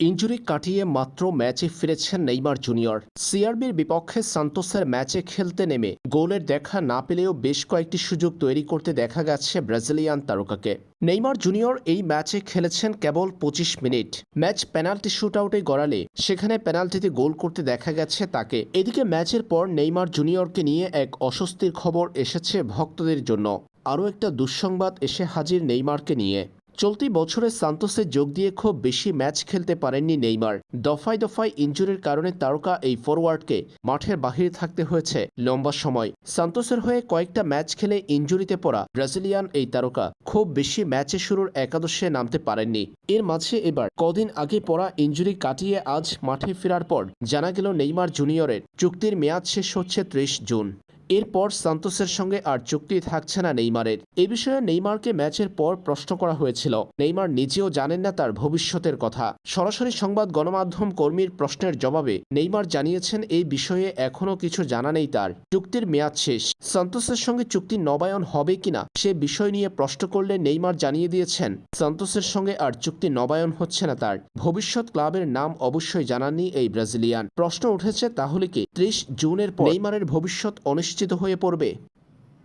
Injury কাটিয়ে মাত্র ম্যাচে ফিরেছেন নেইমার জুনিয়র। সিআরবির বিপক্ষে সান্তোসের ম্যাচে খেলতে নেমে গোলের দেখা না পেলেও বেশ কয়েকটি সুযোগ তৈরি করতে দেখা গেছে ব্রাজিলিয়ান তারকাকে। নেইমার জুনিয়র এই ম্যাচে খেলেছেন কেবল পঁচিশ মিনিট। ম্যাচ পেনাল্টি শুটআউটে গড়ালে সেখানে পেনাল্টিতে গোল করতে দেখা গেছে তাকে। এদিকে ম্যাচের পর নেইমার জুনিয়রকে নিয়ে এক অস্বস্তির খবর এসেছে ভক্তদের জন্য। আরও একটা দুঃসংবাদ এসে হাজির নেইমারকে নিয়ে। চলতি বছরে সান্তোসে যোগ দিয়ে খুব বেশি ম্যাচ খেলতে পারেননি নেইমার। দফায় দফায় ইঞ্জুরির কারণে তারকা এই ফরওয়ার্ডকে মাঠের বাহিরে থাকতে হয়েছে লম্বা সময়। সান্তোসের হয়ে কয়েকটা ম্যাচ খেলে ইঞ্জুরিতে পড়া ব্রাজিলিয়ান এই তারকা খুব বেশি ম্যাচে শুরুর একাদশে নামতে পারেননি। এর মাঝে এবার কদিন আগে পড়া ইঞ্জুরি কাটিয়ে আজ মাঠে ফেরার পর জানা গেল নেইমার জুনিয়রের চুক্তির মেয়াদ শেষ হচ্ছে ত্রিশ জুন। এরপর সান্তোসের সঙ্গে আর চুক্তি থাকছে না নেইমারের। এ বিষয়ে নেইমারকে ম্যাচের পর প্রশ্ন করা হয়েছিল। নেইমার নিজেও জানেন না তার ভবিষ্যতের কথা। সরাসরি সংবাদ গণমাধ্যম কর্মীর প্রশ্নের জবাবে নেইমার জানিয়েছেন এই বিষয়ে এখনও কিছু জানা নেই তার। চুক্তির মেয়াদ শেষ। সান্তোসের সঙ্গে চুক্তি নবায়ন হবে কিনা সে বিষয় নিয়ে প্রশ্ন করলে নেইমার জানিয়ে দিয়েছেন সান্তোসের সঙ্গে আর চুক্তি নবায়ন হচ্ছে না তার। ভবিষ্যৎ ক্লাবের নাম অবশ্যই জানাননি এই ব্রাজিলিয়ান। প্রশ্ন উঠেছে তাহলে কি ত্রিশ জুনের পর নেইমারের ভবিষ্যৎ অনিশ্চিত হয়ে পড়বে।